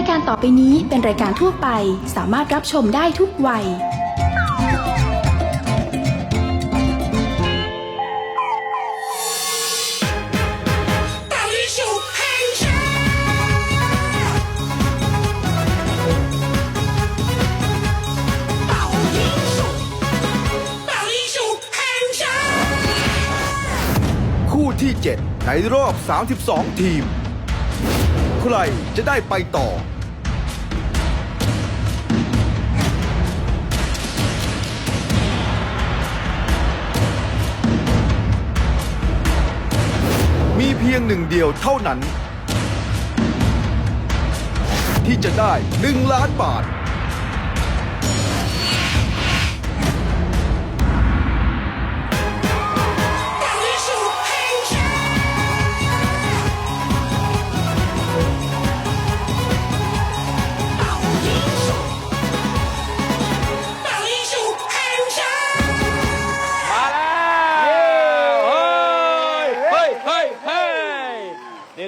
ายการต่อไปนี้เป็นรายการทั่วไป สามารถรับชมได้ทุกวัย 宝英雄汉朝，宝英雄，宝英雄汉朝。 คู่ที่ 7 ในรอบ 32 ทีม ใครจะได้ไปต่อ มีเพียงหนึ่งเดียวเท่านั้น ที่จะได้ 1 ล้านบาท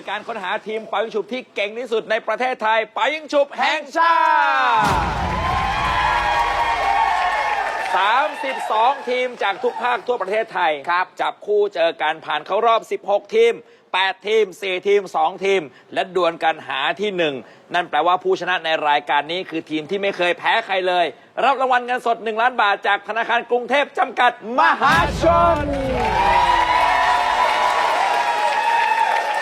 คือการค้นหาทีมปายิงฉุบที่เก่งที่สุดในประเทศไทยปายิงฉุบแห่งชาติ32 ทีมจากทุกภาคทั่วประเทศไทยครับจับคู่เจอกันผ่านเข้ารอบ 16 ทีม 8 ทีม 4 ทีม 2 ทีม และดวลกันหาที่ 1 นั่นแปลว่าผู้ชนะในรายการนี้คือทีมที่ไม่เคยแพ้ใครเลย รับรางวัลเงินสด 1 ล้านบาทจากธนาคารกรุงเทพจำกัดมหาชน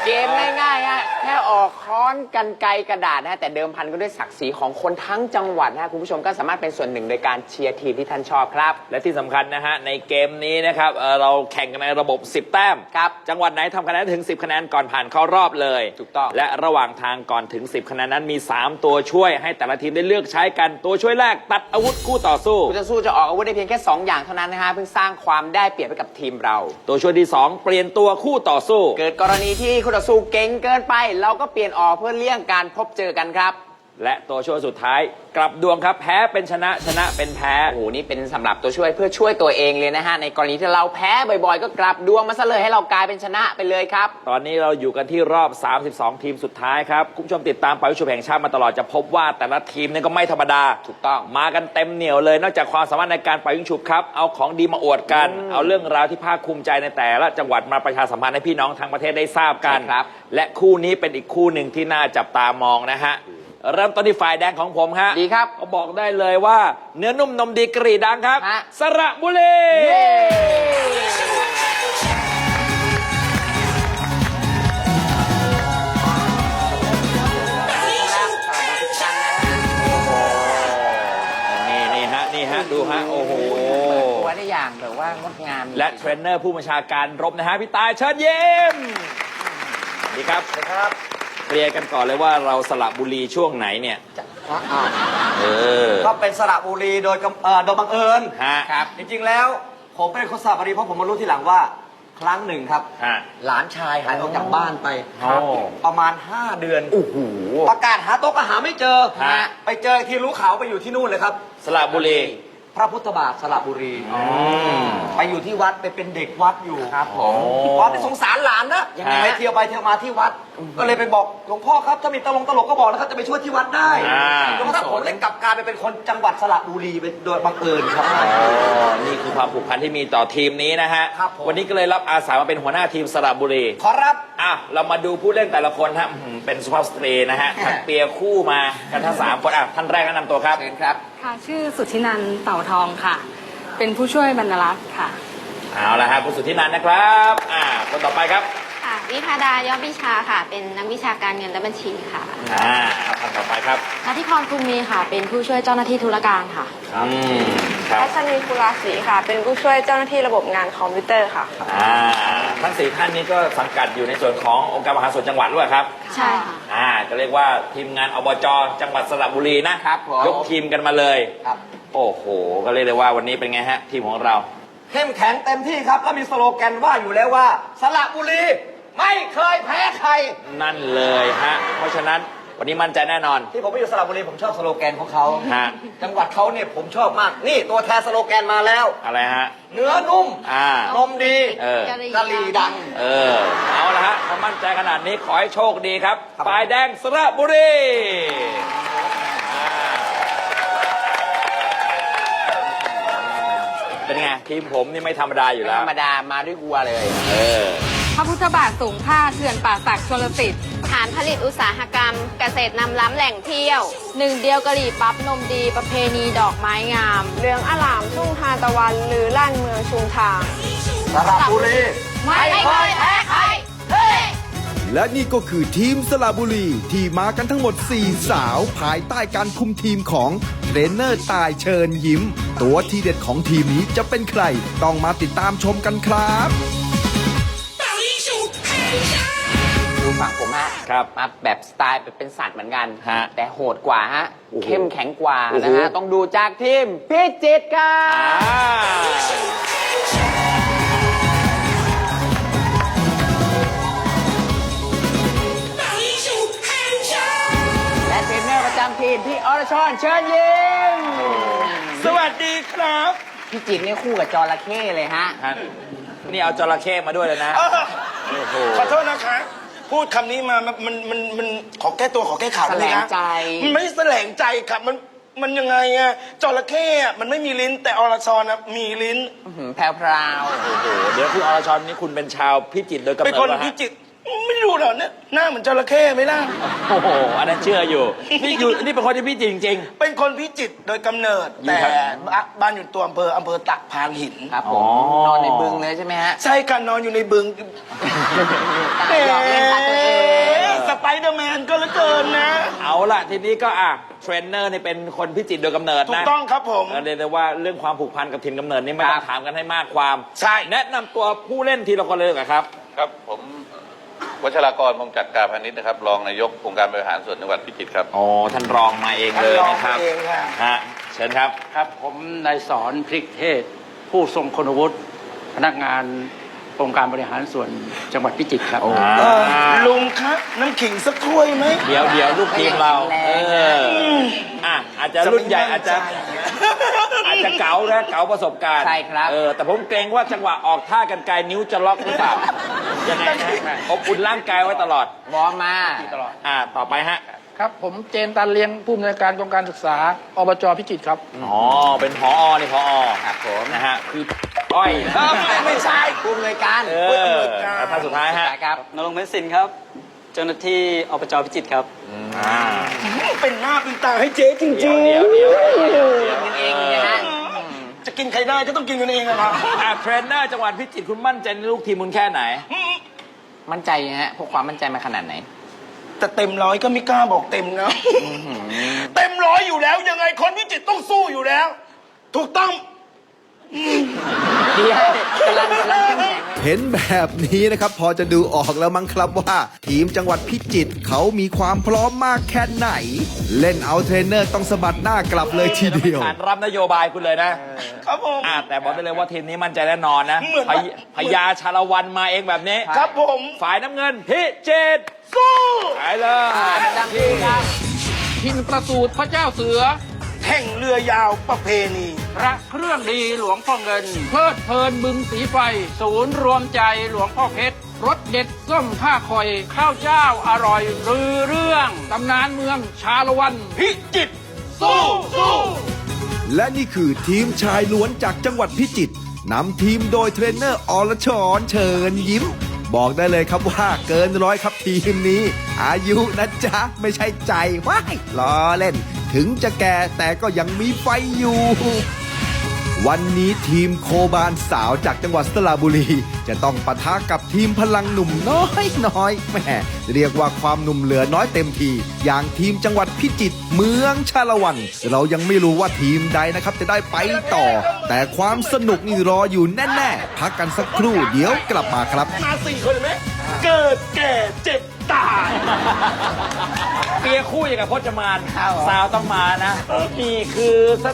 เกมง่ายๆฮะ แค่ออกค้อนกันไกรกระดาษนะฮะแต่เดิมพันก็ด้วยศักดิ์ศรีของคนทั้งจังหวัดนะฮะคุณผู้ชมก็สามารถเป็นส่วนหนึ่งโดยการเชียร์ทีมที่ท่านชอบครับ และที่สำคัญนะฮะ ในเกมนี้นะครับเอ่อเราแข่งกันในระบบ 10 แต้ม ครับ จังหวัดไหนทำคะแนนถึง 10 คะแนนก่อนผ่านเข้ารอบเลย ถูกต้อง และระหว่างทางก่อนถึง 10 คะแนนนั้นมี 3 ตัวช่วยให้แต่ละทีมได้เลือกใช้กันตัวช่วยแรกตัดอาวุธคู่ต่อสู้ผู้จะสู้จะออกอาวุธได้เพียงแค่ 2 อย่างเท่านั้นนะฮะเพิ่งสร้างความได้เปรียบให้กับทีมเรา ตัวช่วยที่ 2 เปลี่ยนตัวคู่ต่อสู้ เกิดกรณีที่คู่ต่อสู้เก่งเกินไปเราก็เปลี่ยนออกเพื่อเลี่ยงการพบเจอกันครับ และตัวช่วยสุดท้าย กลับดวงครับแพ้เป็นชนะชนะเป็นแพ้ โอ้โห นี่เป็นสำหรับตัวช่วยเพื่อช่วยตัวเองเลยนะฮะ ในกรณีที่เราแพ้บ่อยๆ ก็กลับดวงมาซะเลยให้เรากลายเป็นชนะไปเลยครับ ตอนนี้เราอยู่กันที่รอบ 32 ทีมสุดท้ายครับ คุณผู้ชมติดตามปาวิชุบแห่งชาติมาตลอดจะพบว่าแต่ละทีมเนี่ยก็ไม่ธรรมดา ถูกต้อง มากันเต็มเหนียวเลย นอกจากความสามารถในการปายิงฉุบครับ เอาของดีมาอวดกัน เอาเรื่องราวที่ภาคภูมิใจในแต่ละจังหวัดมาประชาสัมพันธ์ให้พี่น้องทั้งประเทศได้ทราบกันใช่ครับและคู่นี้เป็นอีกคู่หนึ่งที่น่าจับตามองนะฮะ เริ่มต้นที่ฝ่ายแดงของผมฮะดีครับก็บอกได้เลยว่า เนื้อนุ่มนมดีกรีดังครับ ฮะ สระบุรีเย้นี่นี่ฮะนี่ฮะดูฮะโอ้โห ตัวได้อย่างแบบว่างดงามและเทรนเนอร์ผู้บัญชาการรบนะฮะพี่ตายเชิญยิ้มสวัสดีครับ ครับ เคลียร์กันก่อนเลยว่าเราสละบุรีช่วงไหนเนี่ยเออ ก็เป็นสระบุรีโดยกำเอ่อโดยบังเอิญฮะครับ จริงๆแล้ว ผมเป็นคนสระบุรีเพราะผมมารู้ทีหลังว่า ครั้งหนึ่งครับ ฮะ หลานชายหายออกจากบ้านไปโอ้ ประมาณ 5 เดือน โอ้โห ประกาศหาโต๊ะก็หาไม่เจอ ฮะ ไปเจอที่รู้ข่าวไปอยู่ที่นู่นเลยครับ สระบุรี พระพุทธบาทสระบุรีไปอยู่ที่วัดไปเป็นเด็กวัดอยู่ครับผมวัดที่สงสารหลานนะยังไงไปเที่ยวไปเที่ยวมาที่วัด ก็เลยไปบอกหลวงพ่อครับถ้ามีตลกตลกก็บอกนะครับจะไปช่วยที่วัดได้อ่าแล้วก็ผมเลยกลับกลายไปเป็นคนจังหวัดสระบุรีไปโดยบังเอิญครับอ๋อนี่คือความผูกพันที่มีต่อทีมนี้นะฮะครับผมวันนี้ก็เลยรับอาสามาเป็นหัวหน้าทีมสระบุรีขอรับ อะเรามาดูผู้เล่นแต่ละคนฮะอื้อหือเป็นสุภาพสตรีนะฮะถักเปียคู่มากันทั้งสามคนอะท่านแรกแนะนำตัวครับ เชิญครับ ค่ะชื่อสุทธินันท์เต่าทองค่ะ เป็นผู้ช่วยบรรณรักษ์ค่ะ เอาละครับคุณสุทธินันท์นะครับ อ่า คนต่อไปครับค่ะ วิพาดายอดวิชาค่ะ เป็นนักวิชาการเงินและบัญชีค่ะอ่าท่านต่อไปครับนัทธิพรคุณมีค่ะ เป็นผู้ช่วยเจ้าหน้าที่ธุรการค่ะอืมครับทัศนีคุราศรีค่ะ เป็นผู้ช่วยเจ้าหน้าที่ระบบงานคอมพิวเตอร์ค่ะ อ่าทั้งสี่ท่านนี้ก็สังกัดอยู่ในส่วนขององค์การมหาส่วนจังหวัดด้วยครับ ใช่ค่ะ อ่าก็เรียกว่าทีมงานอบจจังหวัดสระบุรีนะครับผม ยกทีมกันมาเลย ครับโอ้โห ก็เรียกได้ว่าวันนี้เป็นไงฮะ ทีมของเรา เข้มแข็งเต็มที่ครับแล้วมีสโลแกนว่าอยู่แล้วว่าสระบุรี ไม่เคยแพ้ใคร นั่นเลยฮะ เพราะฉะนั้นวันนี้มั่นใจแน่นอน ที่ผมไปอยู่สระบุรีผมชอบสโลแกนของเขาฮะ จังหวัดเขาเนี่ยผมชอบมาก นี่ตัวแทนสโลแกนมาแล้ว อะไรฮะ เนื้อนุ่มอ่า นมดีเออ กะหรี่กะหรี่ดัง เออ เอาละฮะถ้ามั่นใจขนาดนี้ขอให้โชคดีครับครับ ฝ่ายแดงสระบุรีอ่าเป็นไง ทีมผมนี่ไม่ธรรมดาอยู่ไม่แล้ธว รรมดามาด้วยวัวเลย เออ พระพุทธบาทสูงค่าเขื่อนป่าสักชลสิทธิ์ฐานผลิตอุตสาหกรรม เกษตรนำล้ำแหล่งเที่ยว หนึ่งเดียวกะหรี่ปั๊บนมดีประเพณีดอกไม้งาม เรืองอลามทุ่งทานตะวันหรือล้านเมืองชุมทางสระบุรีไม่เคยแพ้ใครและนี่ก็คือทีมสลาบุรี ที่มากันทั้งหมด 4 สาว ภายใต้การคุมทีมของเทรนเนอร์ตายเชิญยิ้ม ตัวทีเด็ดของทีมนี้จะเป็นใคร ต้องมาติดตามชมกันครับ ดูฝั่งผมฮะครับมาแบบสไตล์เป็นสัตว์เหมือนกัน ฮะแต่โหดกว่าฮะเข้มแข็งกว่านะฮะต้องดูจากทีมพิจิตรครับ และเทรนเนอร์ประจำทีมพี่อรชอนเชิญยิ้มสวัสดีครับพี่จิตรนี่คู่กับจอระเข้เลยฮะนี่เอาจอระเข้มาด้วยเลยนะ ขอโทษนะคะ พูดคำนี้มามันมันมันมันขอแก้ตัวขอแก้ข่าวแสลด้วยงนะใจ มันไม่แสลงใจครับมันมันยังไงอะจระเข้อะมันไม่มีลิ้นแต่อรชรนะมีลิ้น อื้อหือแพรวพราว โอ้โห เดี๋ยวคุณอรชรนี่คุณเป็นชาวพิจิตรโดยกำเป็นเนิดคนเหรอฮะพิจิตร ไม่รู้เหรอเนี่ยหน้าเหมือนจระเข้ไหมล่ะ โอ้โห อันนั้นเชื่ออยู่ นี่อยู่นี่เป็นคนที่พิจิตรจริง เป็นคนพิจิตรโดยกำเนิด อยู่แต่ครับ บ้านบ้านอยู่ตัวอำเภออำเภอตะพานหิน ครับผอ๋มอนอนในบึงเลยใช่ไหมฮะ ใช่ค่ะนอนอยู่ในบึงตายหยอกเล่นตาตัวเอง สไปเดอร์แมนก็เหลือเกินนะ ๆเอาล่ะ ทีนี้ก็อะ เทรนเนอร์นี่เป็นคนพิจิตรโดยกำเนิดถูกนะต้องครับผมเออเรียกได้ว่าเรื่องความผูกพันกับถิ่นกำเนิดนี่ไม่ต้องถามกันให้มากความ ใช่ แนะนำตัวผู้เล่นทีละคนเลยดีกว่าครับ ครับผม วัชรากรพงจัดการพาณิชย์นะครับ รองนายกองค์การบริหารส่วนจังหวัดพิจิตรครับ อ๋อท่านรองมาเองเลยนะครับท่านรองมาเองค่ะ ฮะเชิญครับ ครับผมนายสอนพริกเทศ ผู้ทรงคุณวุฒิพนักงาน องค์การบริหารส่วนจังหวัดพิจิตรครับโอ้เออลุงครับน้ำขิงสักถ้วยไหม เดี๋ยวเดี๋ยวลูกทีมเราเอออะอาจจะรุ่นใหญ่อาจจะอาจจะเก๋านะเก๋าประสบการณ์ใช่ครับเออแต่ผมเกรงว่าจังหวะออกท่ากันไกลนิ้วจะล็อกหรือเปล่ายังไงนะอบอุ่นร่างกายไว้ตลอดวอร์มมา อ่าต่อไปฮะ ครับ ผมเจนตันเลี้ยงผู้อำนวยการกองการศึกษาอบจพิจิตรครับ อ๋อ เป็นพอนี่พอครับผมนะฮะ คืออ้อยนะไม่ใช่ผู้อำนวยการเออแล้วท่านสุดท้ายฮะ ครับนรงค์เพชรสินครับ เจ้าหน้าที่อบจพิจิตรครับ อ่า เป็นหน้าเป็นตาให้เจ๊จริงเดี๋ยวเดี๋ยวเดี๋ยวเดี๋ยวเดี๋ยว กินเองนะฮะๆจะกินใครได้ก็ต้องกินกันเองอะครับ อะเทรนเนอร์จังหวัดพิจิตรคุณมั่นใจในลูกทีมคุณแค่ไหน มั่นใจฮะพวกความมั่นใจมาขนาดไหน แต่เต็มร้อยก็ไม่กล้าบอกเต็มนะ เต็มร้อยอยู่แล้วยังไงคนพิจิตรต้องสู้อยู่แล้ว ถูกต้องเดียวกำลังกำลังเข้มแข็ง เห็นแบบนี้นะครับ พอจะดูออกแล้วมั้งครับว่า ทีมจังหวัดพิจิตรเขามีความพร้อมมากแค่ไหน เล่นเอาเทรนเนอร์ต้องสะบัดหน้ากลับเลยทีเดียว ขานรับนโยบายคุณเลยนะครับผม อ่าแต่บอกได้เลยว่าทีมนี้มั่นใจแน่นอนนะเหมือนพว่ายพญาชาละวันมาเองแบบนี้ครับผม ฝ่ายน้ำเงินพิจิตรสู้ไปเลยประจำที่ครับทินประสูตรพระเจ้าเสือ แข่งเรือยาวประเพณี พระเครื่องดีหลวงพ่อเงิน เพลิดเพลินบึงสีไฟ ศูนย์รวมใจหลวงพ่อเพชรรสเด็ดส้มผ้าคอย ข้าวเจ้าอร่อยรือ เรื่องตำนานเมืองชาละวัน พิจิตรสู้สู้และนี่คือทีมชายล้วนจากจังหวัดพิจิตรนำทีมโดยเทรนเนอร์อรชรเชิญยิ้ม บอกได้เลยครับว่าเกินร้อยครับทีมนี้ อายุนะจ๊ะ ไม่ใช่ใจว้ายล้อเล่น ถึงจะแก่แต่ก็ยังมีไฟอยู่ วันนี้ทีมโคบานสาวจากจังหวัดสระบุรี จะต้องปะทะกับทีมพลังหนุ่มน้อยน้อยแม่เรียกว่าความหนุ่มเหลือน้อยเต็มที อย่างทีมจังหวัดพิจิตรเมืองชาละวัน เรายังไม่รู้ว่าทีมใดนะครับจะได้ไปต่อ แต่ความสนุกนี่รออยู่แน่ๆพักกันสักครู่เดี๋ยวกลับมาครับ มาสี่คนเลยไหมเกิดแก่เจ็บตาย เปียคู่อย่างกับพจมานสาวต้องมานะนี่คือส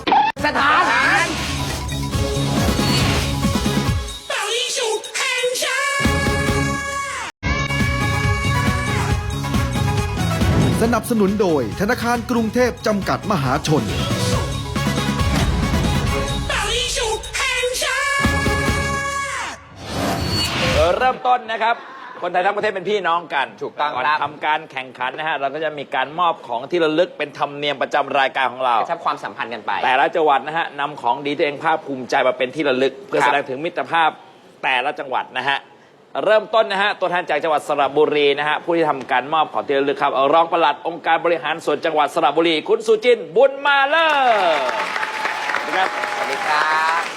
สถานสนับสนุนโดยธนาคารกรุงเทพจำกัดมหาชน เริ่มต้นนะครับ คนไทยทั้งประเทศเป็นพี่น้องกันถูกต้องก่อนครับ ทำการแข่งขันนะฮะเราก็จะมีการมอบของที่ระลึกเป็นธรรมเนียมประจำรายการของเรา กระชับความสัมพันธ์กันไป แต่ละจังหวัดนะฮะนำของดีตัวเองภาคภูมิใจมาเป็นที่ระลึก เพื่อครับแสดงถึงมิตรภาพแต่ละจังหวัดนะฮะเริ่มต้นนะฮะตัวแทนจากจังหวัดสระบุรีนะฮะผู้ที่ทำการมอบของที่ระลึกครับเอารองปลัดองค์การบริหารส่วนจังหวัดสระบุรี คุณสุจินต์บุญมาเลอร์นะครับ สวัสดีครับแ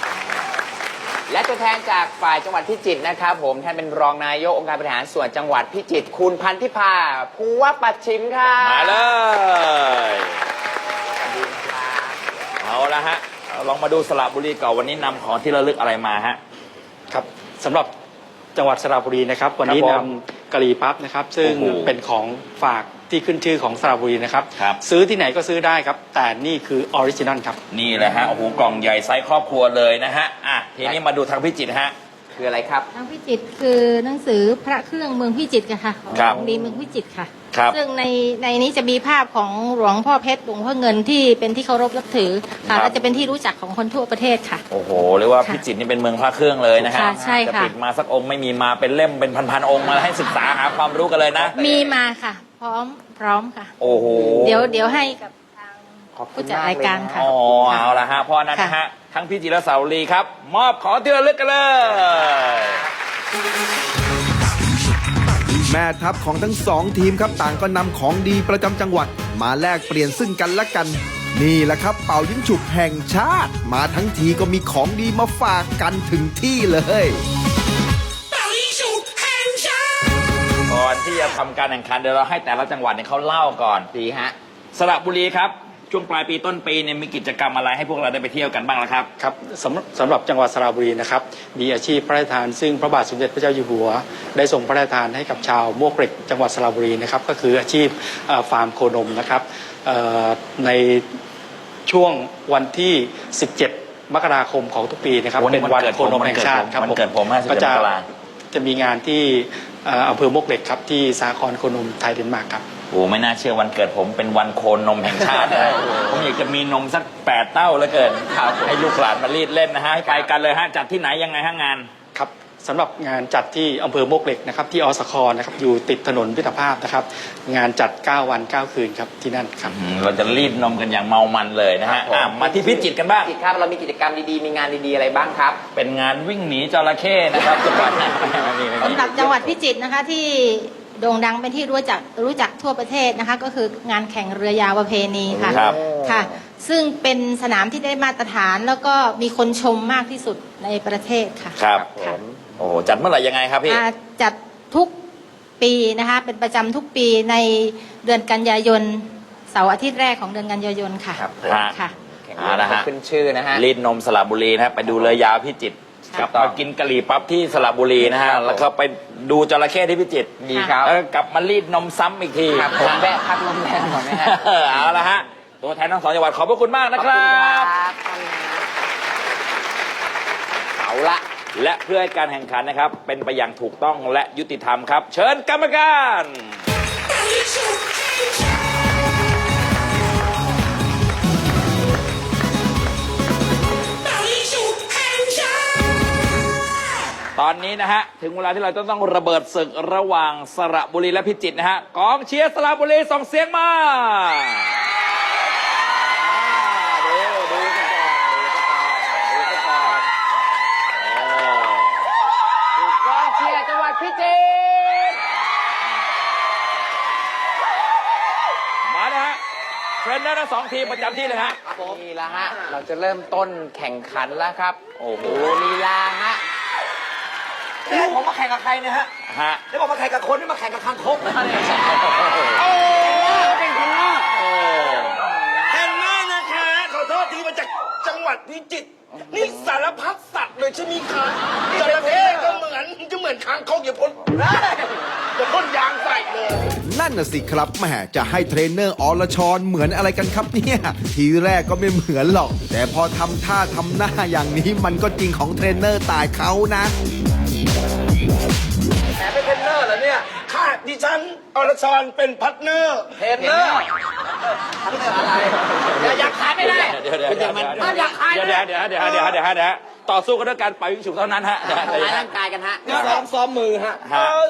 ละ ตัวแทนจากฝ่ายจังหวัดพิจิตรนะครับผมท่านเป็นรองนายกองค์การบริหารส่วนจังหวัดพิจิตรคุณพันธิพาภูวปัดชิมครับมาเลยสวัสดีครับเอาละฮะเอาลองมาดูสระบุรีก่อนวันนี้นำของที่ระลึกอะไรมาฮะ ครับสำหรับจังหวัดสระบุรีนะครับ วันนี้ครับนำผมกะหรี่ปั๊บนะครับ ซึ่งโอ้โหเป็นของฝาก ที่ขึ้นชื่อของสระบุรีนะครับ ครับ ซื้อที่ไหนก็ซื้อได้ครับ แต่นี่คือออริจินัลครับ นี่แหละฮะโอ้โหกล่องใหญ่ไซส์ครอบครัวเลยนะฮะอะทีนี้มาดูทางพิจิตรฮะ คืออะไรครับทางพิจิตรคือหนังสือพระเครื่องเมืองพิจิตรค่ะของครับดีเมืองพิจิตรค่ะ ครับ ซึ่งในในนี้จะมีภาพของหลวงพ่อเพชรหลวงพ่อเงินที่เป็นที่เคารพนับถือครัค่ะบและจะเป็นที่รู้จักของคนทั่วประเทศค่ะ โอ้โหเรียกว่าค่ะพิจิตรนี่เป็นเมืองพระเครื่องเลยนะฮะค่ะใช่ค่ะ จะปิดมาสักองค์ไม่มีมาเป็นเล่มเป็นพันๆองค์มาให้ศึกษาหาความรู้กันเลยนะ มีมาค่ะ พร้อมพร้อมค่ะ โอ้โหเดี๋ยวเดี๋ยวให้กับทางขอบคุผู้ณจัดมากรายการเลยนะค่ะ อ๋อเอาละฮะเพราะฉะนั้นนะฮะ ทั้งพิจิตรและสาวรีครับ มอบของที่ระลึกกันเลย แม่ทัพของทั้งสองทีมครับต่างก็นำของดีประจำจังหวัด มาแลกเปลี่ยนซึ่งกันและกัน นี่แหละครับ เป่ายิงฉุบแห่งชาติ มาทั้งทีก็มีของดีมาฝากกันถึงที่เลย อนที่จะทำการแข่งขันเดี๋ยวเราให้แต่ละจังหวัดเนี่ยเขาเล่าก่อนดีฮะสระบุรีครับ ช่วงปลายปีต้นปีเนี่ยมีกิจกรรมอะไรให้พวกเราได้ไปเที่ยวกันบ้างล่ะครับ ครับสำหรับสำหรับจังหวัดสระบุรีนะครับมีอาชีพพระราชทานซึ่งพระบาทสมเด็จพระเจ้าอยู่หัว ได้ทรงพระราชทานให้กับชาวมวกเหล็กจังหวัดสระบุรีนะครับก็คืออาชีพเอ่อฟาร์มโคนมนะครับเอ่อในช่วงวันที่ 17 มกราคมของทุกปีนะครับวันนี้เป็นวันวันเกิดโคนมผมแห่งชาติครับวันเกิดผม17ก็จะมกรา จะมีงานที่เอ่ออำเภอมวกเหล็กครับที่สาครโคนมไทยเดนมาร์กครับ โอ้ไม่น่าเชื่อวันเกิดผมเป็นวันโคนนมแห่งชาตินะผมอยากจะมีนมสักแปดเต้าแล้วเกินครับให้ลูกหลานมารีดเล่นนะฮะให้ไปกันเลยฮะจัดที่ไหนยังไงฮะงานครับ สำหรับงานจัดที่อำเภอโมกเหล็กนะครับที่อสคนะครับอยู่ติดถนนพิตรภาพนะครับ งานจัด 9 วัน 9 คืนครับที่นั่นครับ อืมเราจะรีดนมกันอย่างเมามันเลยนะฮะครับผม อะมาที่พิจิตรกันบ้าง พิจิตรครับเรามีกิจกรรมดีๆ มีงานดีๆ อะไรบ้างครับ เป็นงานวิ่งหนีจระเข้นะครับจังหวัดไม่มีไม่มีสำหรับจังหวัดพิจิตรนะคะที่โด่งดังเป็นที่รู้จักรู้จักทั่วประเทศนะคะ ก็คืองานแข่งเรือยาวประเพณีค่ะ ครับค่ะ ซึ่งเป็นสนามที่ได้มาตรฐานแล้วก็มีคนชมมากที่สุดในประเทศค่ะ ครับ ค่ะ โอ้จัดเมื่อไหร่ยังไงครับพี่ อ่าจัดทุกปีนะคะเป็นประจำทุกปีในเดือนกันยายนเสาร์อาทิตย์แรกของเดือนกันยายนค่ะครับฮะค่ะ แข่งเอาเรือละฮะ ขึ้นชื่อนะฮะ รีดนมสระบุรีนะฮะไปดูเรือยาวพิจิตรกลับมากินกะหรี่ปั๊บที่สระบุรีนะฮะ ครับผมแล้วก็ไปดูจระเข้ที่พิจิตรดีครับแล้วก็กลับมารีดนมซ้ำอีกทีครับผมแวะพักโรงแรมก่อนนะฮะเออเอาละฮะ ตัวแทนทั้งสองจังหวัดขอบพระคุณมากนะขอบคคุณรับครับท่านนะเอาละ และเพื่อให้การแข่งขันนะครับ เป็นไปอย่างถูกต้องและยุติธรรมครับ เชิญกรรมการ ตอนนี้นะฮะ ถึงเวลาที่เราจะต้องระเบิดศึกระหว่างสระบุรีและพิจิตรนะฮะกองเชียร์สระบุรีส่งเสียงมา เทรนเนอร์ทั้งสองทีมประจำที่เลยฮะ นี่ละฮะ เราจะเริ่มต้นแข่งขันแล้วครับ โอ้โหดูลีลาฮะนี่ผมมาแข่งกับใครเนี่ยฮะฮะนี่ผมมาแข่งกับคนนี่มาแข่งกับคางคกนะเนี่ยเป็นคนหน้า โอ้ เห็นไหมนะคะขอโทษทีมาจากจังห วัดพิจิตรนี่สารพัดสัตว์เลยใช่ไหมคะจระเข้ก็เหมือนจะเหมือนคางคกอย่าพ่นอย่าพ่นยางใส่เลย นั่นน่ะสิครับแหมจะให้เทรนเนอร์อรชรเหมือนอะไรกันครับเนี่ย ทีแรกก็ไม่เหมือนหรอก แต่พอทำท่าทำหน้าอย่างนี้มันก็จริงของเทรนเนอร์ตายเขานะ ดิดิฉันอรชรเป็นพาร์ทเนอร์เทรนเนอร์พันเนอร์อะไรอย่าอยากขายไม่ได้เดี๋ยวเดี๋ยวเดี๋ยวมันเดี๋ยวอยากขายเดี๋ยวเดี๋ยวเดี๋ยวเดี๋ยวเดี๋ยวเดี๋ยวเดี๋ยวต่อสู้กันด้วยการปล่อยวิงฉุกเท่านั้นฮะเดี๋ยวทำเดี๋ยวร้ายร่างกายกันฮะซ้อมซ้อมมือฮะฮะเออ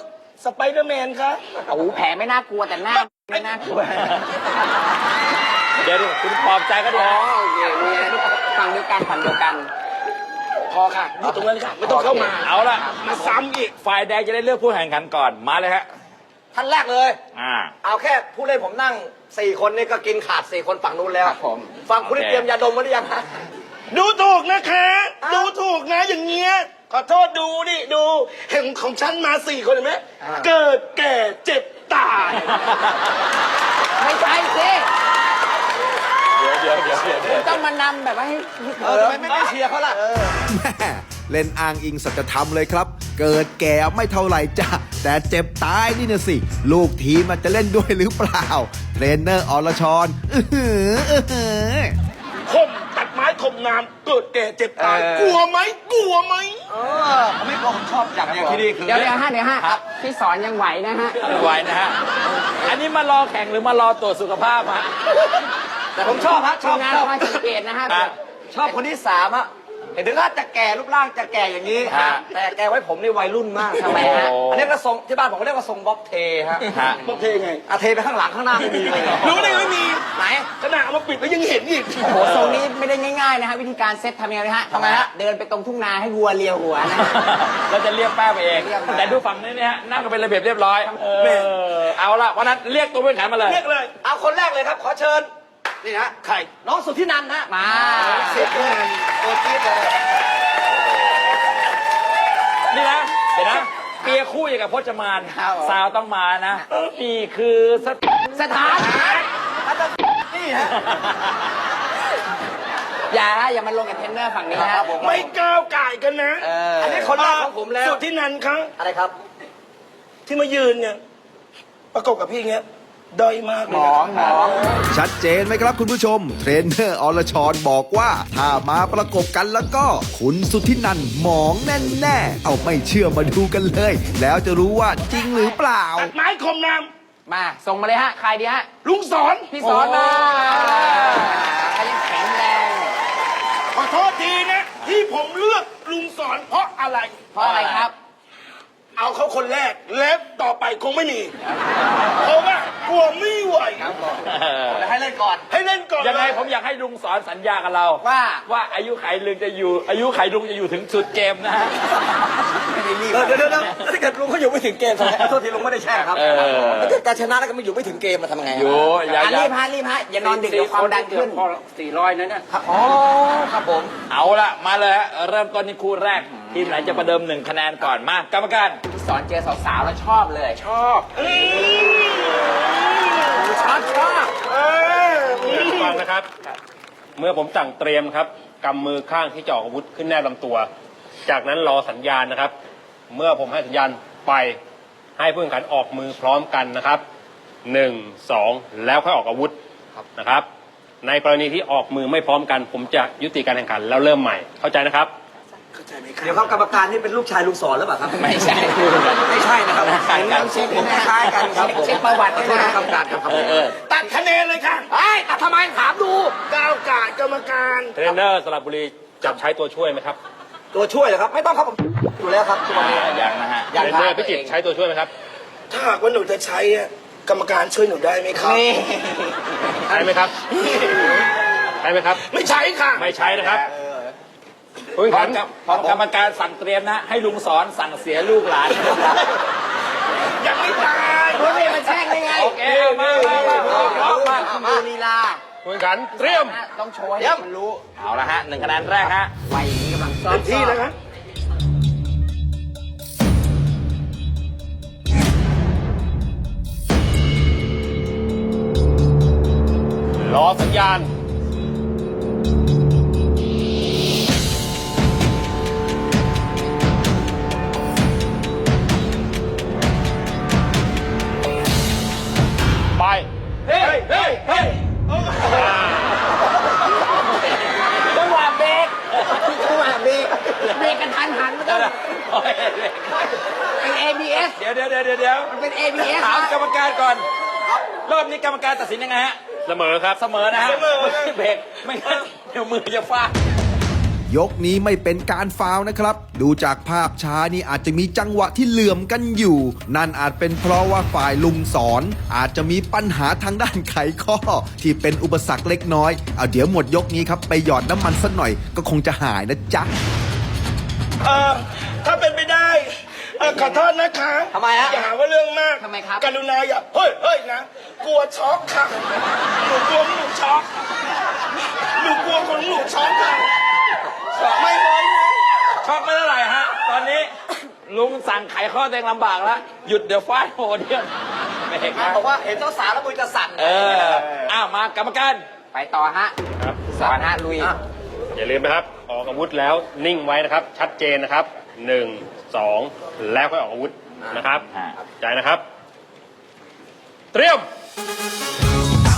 สไปเดอร์แมนคะโอ้โหแผลไม่น่ากลัวแต่หน้าไม่น่ากลัวเดี๋ยวดิคุณปลอบใจก็ดีอ๋อนะโอเคมีอะไรฝั่งเดียวกันฝั่งเดียวกันพอค่ะอยู่ตรงนั้นค่ะ ไม่ต้องเข้ามา เอาละมาซ้ำอีก ฝ่ายแดงจะได้เลือกผู้แข่งขันก่อน มาเลยฮะ ท่านแรกเลย อ่า เอาแค่ผู้เล่นผมนั่งสี่คนนี่ก็กินขาดสี่คนฝั่งนู้นแล้วครับผมฝั่งคุณนี่โอเค เตรียมยาดมไว้หรือยังฮะ ดูถูกนะคะดูถูกนะอย่างเงี้ย ขอโทษดูดิดูเห็นของฉันมาสี่คนเห็นไหม เกิดแก่เจ็บตาย ไม่ใช่สิเดี๋ยวเดี๋ยวเดี๋ยวเดี๋ยวเดี๋ยวต้องมานำแบบว่าให้ เออทำไมไม่ไม่เชียร์เขาล่ะ แม่ เล่นอ้างอิงสัจธรรมเลยครับ เกิดแก่ไม่เท่าไหร่จ้ะแต่เจ็บตายนี่นะสิ ลูกทีมมันจะเล่นด้วยหรือเปล่า เทรนเนอร์อรชรอื้อหืออื้อหือข่มตัดไม้ข่มน้ำเกิดแก่เจ็บตาย กลัวไหมกลัวไหมเออเขาไม่กลัวผมชอบอย่างเดียวที่นี่คือเดี๋ยวเดี๋ยวฮะเดี๋ยวฮะพี่สอนยังไหวนะฮะไหวนะฮะอันนี้มารอแข่งหรือมารอตรวจสุขภาพฮะแต่ผมชอบฮะชอบทีมงานชอบคอยสังเกตนะฮะอะชอบคนที่สามฮะ เห็นถึงว่าจะแก่รูปร่างจะแก่อย่างนี้ ฮะแต่แกไว้ผมนี่วัยรุ่นมากทำไมฮะอันนี้ก็ทรงที่บ้านผมก็เรียกว่าทรงบ๊อบเทฮะฮะบอกเทไงอาเทไปข้างหลังข้างหน้าไม่มีเลยรู้ได้ไงไม่มีไหนขนาดเอามาปิดแล้วยังเห็นอีก โอ้โหทรงนี้ไม่ได้ง่ายๆนะฮะวิธีการเซตทำยังไงนะฮะทำไมฮะ เดินไปตรงทุ่งนาให้วัวเลียหัวนะ เราจะเรียกแป้งไปเอง เรียกมา แต่ดูฝั่งนี้เนี่ยฮะนั่งกันเป็นระเบียบเรียบร้อย เออ เอาละวันนั้นเรียกตัวผู้แข่งขันมาเลย เรียกเลย เอาคนแรกเลยครับ ขอเชิญ นี่ฮะใครน้องสุทธินันท์ฮะมาเสียเงินตัวจี๊ดเลยนี่นะเดี๋ยวนะเปียร์คู่อย่างกับพจมานครับผมสาวต้องมานะนี่คือสถสถานนี่ฮะอย่าฮะอย่ามาลงกับเทรนเนอร์ฝั่งนี้ฮะไม่ก้าวไก่ายกันนะอันนี้คนแรกของผมแล้วสุดที่นันครับอะไรครับ ที่มายืนเนี่ยประกบกับพี่อย่างเงี้ย ด้อยมากเลยหมนะอครับหมอชัดเจนไหมครับคุณผู้ชม เทรนเนอร์อรชรบอกว่า ถ้ามาประกบกันแล้วก็ คุณสุทธินันท์หมองแน่ๆ เอาไม่เชื่อมาดูกันเลย แล้วจะรู้ว่าจริงหรือเปล่า ตัดไม้ข่มน้มาส่งมาเลยฮะ ใครดีฮะำลุงสอน พี่สอนมาเขายังแข็งแรง ขอโทษทีนะ ที่ผมเลือกลุงสอนเพราะอะไร เพราะอะไรครับ เอาเขาคนแรกแล้วต่อไปคงไม่มี เพราะว่ากลัวไม่ไหว ให้เล่นก่อน ให้เล่นก่อนยังไงเลยผมอยากให้ลุงสอนสัญญากับเรา ว่า ว่าอายุไขลุงจะอยู่ อายุไขลุงจะอยู่ถึงสุดเกมนะฮะ เออเดี๋ยวเดี๋ยวเดี๋ยวถ้าเกิดลุงเขาอยู่ไม่ถึงเกมทำไงขอโทษทีลุงไม่ได้แช่งครับเออ ถ้าเกิดการชนะแล้วก็ไม่อยู่ไม่ถึงเกมมาทำไงอยู่อย่าอะอย่ารีบฮะรีบฮะอย่านอนดึกเดี๋ยวความดันขึ้นสี่ร้อยนั่นเนี่ยอ๋อครับผม เอาละมาเลยฮะเริ่มต้นที่คู่แรกทีมไหนจะประเดิมหนึ่งคะแนนก่อนมากรรมการพี่สอนเจอสาวๆแล้วชอบเลย ชอบอืมชอบชอบเอออืมฟังนะครับ เมื่อผมสั่งเตรียมครับกำมือข้างที่จะออกอาวุธขึ้นแนบลำตัว จากนั้นรอสัญญาณนะครับ เมื่อผมให้สัญญาณไปให้ผู้แข่งขันออกมือพร้อมกันนะครับหนึ่งสองแล้วค่อยออกอาวุธนะครับ ในกรณีที่ออกมือไม่พร้อมกัน ผมจะยุติการแข่งขันแล้วเริ่มใหม่เข้าใจนะครับ เดี๋ยวครับกรรมการนี่เป็นลูกชายลุงสอนหรือเปล่าครับ ไม่ใช่ ไม่ใช่นะครับคล้ายกันผมคล้ายกันครับผมเช็คประวัติด้วยนะกรรมการครับเออเออตัดคะแนนเลยค่ะไอ้ยแต่ทำไมถามดูก้าวไก่ายกรรมการเทรนเนอร์สระบุรีจะใช้ตัวช่วยไหมครับ ตัวช่วยเหรอครับ ไม่ต้องครับผมอยู่แล้วครับทุกวันนี้อย่างนะฮะเทรนเนอร์พิจิตรใช้ตัวช่วยไหมครับ ถ้าหากว่าหนูจะใช้อะกรรมการช่วยหนูได้ไหมครับนี่ใช้ไหมครับใช้ไหมครับ ไม่ใช้ค่ะ ไม่ใช้นะครับ ผู้พแข่ร้องมขันกับพร้อมกรรมการสั่งเตรียมนะ ให้ลุงสอนสั่งเสียลูกหลาน ยังไม่ตายรู้ไหมมันแช่งได้ไงโอเคมามามามามาคุณดูลีลาผู้แข่งขันเตรียม ต้องโชว์ให้มันรู้ เอาละฮะหนึ่งคะแนนแรกฮะวัยนี้กำลังซ้อมเต็มที่แล้วนะรอสัญญาณ สินยังไงฮะ เสมอครับ เสมอนะฮะเสมอ เบรกไม่งั้นเดี๋ยวมือจะฟาด ยกนี้ไม่เป็นการฟาวล์นะครับ ดูจากภาพช้านี่อาจจะมีจังหวะที่เหลื่อมกันอยู่ นั่นอาจเป็นเพราะว่าฝ่ายลุงสอน อาจจะมีปัญหาทางด้านไขข้อ ที่เป็นอุปสรรคเล็กน้อยเอาเดี๋ยวหมดยกนี้ครับ ไปหยอดน้ำมันสักหน่อยก็คงจะหายนะจ๊ะ เอ่อถ้า ขอโทษนะคะทำไมฮะอย่าหาว่าเรื่องมากทำไมครับ กรุณาอย่าเฮ้ยเฮ้ยนะ กลัวช็อกค่ะ หนูกลัวหนูช็อก หนูกลัวคนหนูช็อกค่ะไม่ไหวนะช็อกไม่เท่าไหร่ฮะ ตอนนี้ ลุงสั่งไขข้อตัวเองลำบากแล้ว หยุดเดี๋ยวฟาดโหเดียวเบรกนะบอกว่าเห็นเจ้าสาวแล้วมือจะสั่นเอออ้าวมากรรมการ ไปต่อฮะครับสอนฮะลุย อย่าลืมนะครับ ออกอาวุธแล้วนิ่งไว้นะครับ ชัดเจนนะครับหนึ่ง สองแล้วก็ออกอาวุธนะครับอ่าใจนะครับ เตรียม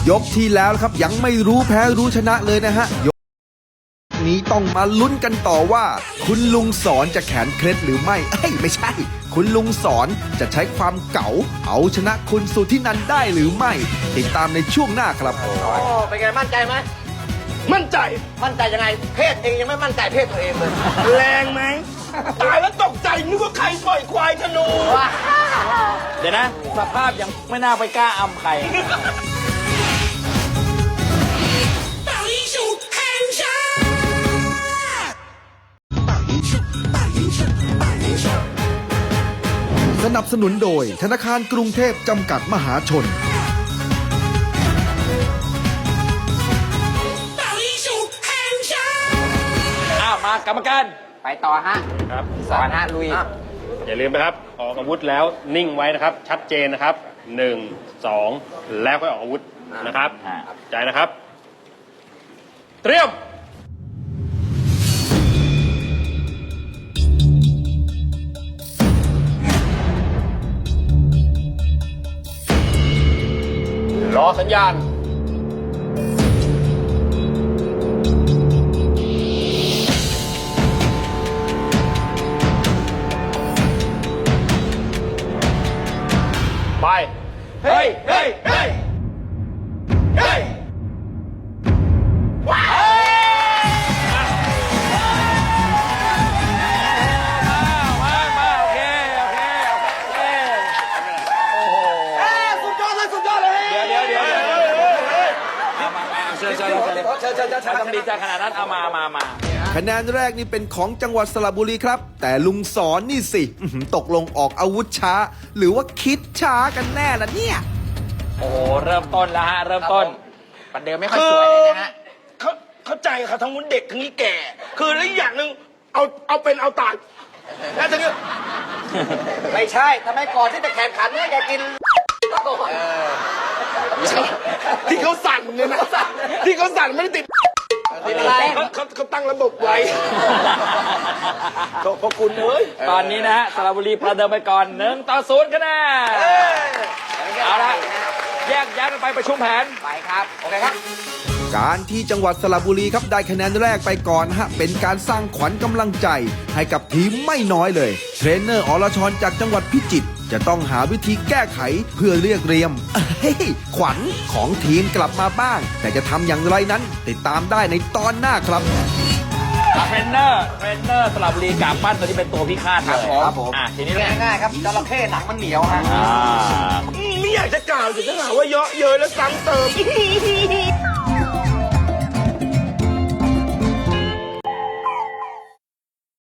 ยกที่แล้วครับยังไม่รู้แพ้รู้ชนะเลยนะฮะยกนี้ต้องมาลุ้นกันต่อว่า คุณลุงสอนจะแขนเคล็ดหรือไม่เอ้ยไม่ใช่ คุณลุงสอนจะใช้ความเก๋าเอาชนะคุณสุทธินันได้หรือไม่ ติดตามในช่วงหน้าครับ โอ้เป็นไงมั่นใจไหมมั่นใจ มั่นใจยังไง เพศเองยังไม่มั่นใจเพศตัวเองเลย แรงไหม ตายแล้วตกใจนึกว่าใครปล่อยควายธนูเดี๋ยวนะ สภาพยังไม่น่าไปกล้าอำใครสนับสนุนโดยธนาคารกรุงเทพจำกัดมหาชน เปยิงแห่งชาอ้าวมากรรมการ ไปต่อฮะครับสอนฮะลุยอย่าลืมนะครับ ออกอาวุธแล้วนิ่งไว้นะครับ ชัดเจนนะครับหนึ่งสองแล้วก็ออกอาวุธนะครับอ่า ใจนะครับ เตรียม รอสัญญาณ ฮ้ยเฮ้ยเฮ้ยเฮ้ยมามาโอเคโอเคโอเคโอ้โหสุดยอดเลยสุดยอดเลยเดี๋ยวเดี๋ยวเดี๋ยวเดี๋ยวเอามาเอาเชิญเชิญเชิญเชิญเชิญเชิญเชิไม่ญต้องดีใจขนาดนั้นเอามามามา คะแนนแรกนี่เป็นของจังหวัดสระบุรีครับ แต่ลุงสอนนี่สิอื้อหือตกลงออกอาวุธช้า หรือว่าคิดช้ากันแน่ละเนี่ย โอ้โหเริ่มต้นแล้วฮะ เริ่มต้นประเดิมไม่ค่อยสวยเลยนะฮะ เขาเข้าใจค่ะทั้งนู้นเด็กทั้งนี้แก่ คือแล้วอีกอย่างหนึ่งเอาเอาเป็นเอาตายแล้วทีนี้ไม่ใช่ทำไมก่อนที่จะแข่งขันเนี่ยแกกินตะโกนที่เขาสั่นเนี่ยนะที่เขาสั่นไม่ได้ติด ติดอะไร เขาเขาเขาตั้งระบบไว้ขอบพระคุณเอ้ยตอนนี้นะฮะสระบุรีประเดิมไปก่อนหนึ่งต่อศูนย์คะแนนเอาละแยกย้ายกันไปประชุมแผนไปครับโอเคครับการที่จังหวัดสระบุรีครับได้คะแนนแรกไปก่อนฮะเป็นการสร้างขวัญกำลังใจ ให้กับทีมไม่น้อยเลย เทรนเนอร์อรชรจากจังหวัดพิจิตร จะต้องหาวิธีแก้ไขเพื่อเรียกเรียมเฮ้ยขวัญของทีมกลับมาบ้าง แต่จะทำอย่างไรนั้น ติดตามได้ในตอนหน้าครับเทรนเนอร์เทรนเนอร์สระบุรีกาบปั้นตัวที่เป็นตัวพิฆาตเลยครับผมอะทีนี้เนี่ยง่ายๆครับจระเข้หนังมันเหนียวฮะอ่าไม่อยากจะกล่าวถึงจะหาว่าเยอะเย้ยและซ้ำเติม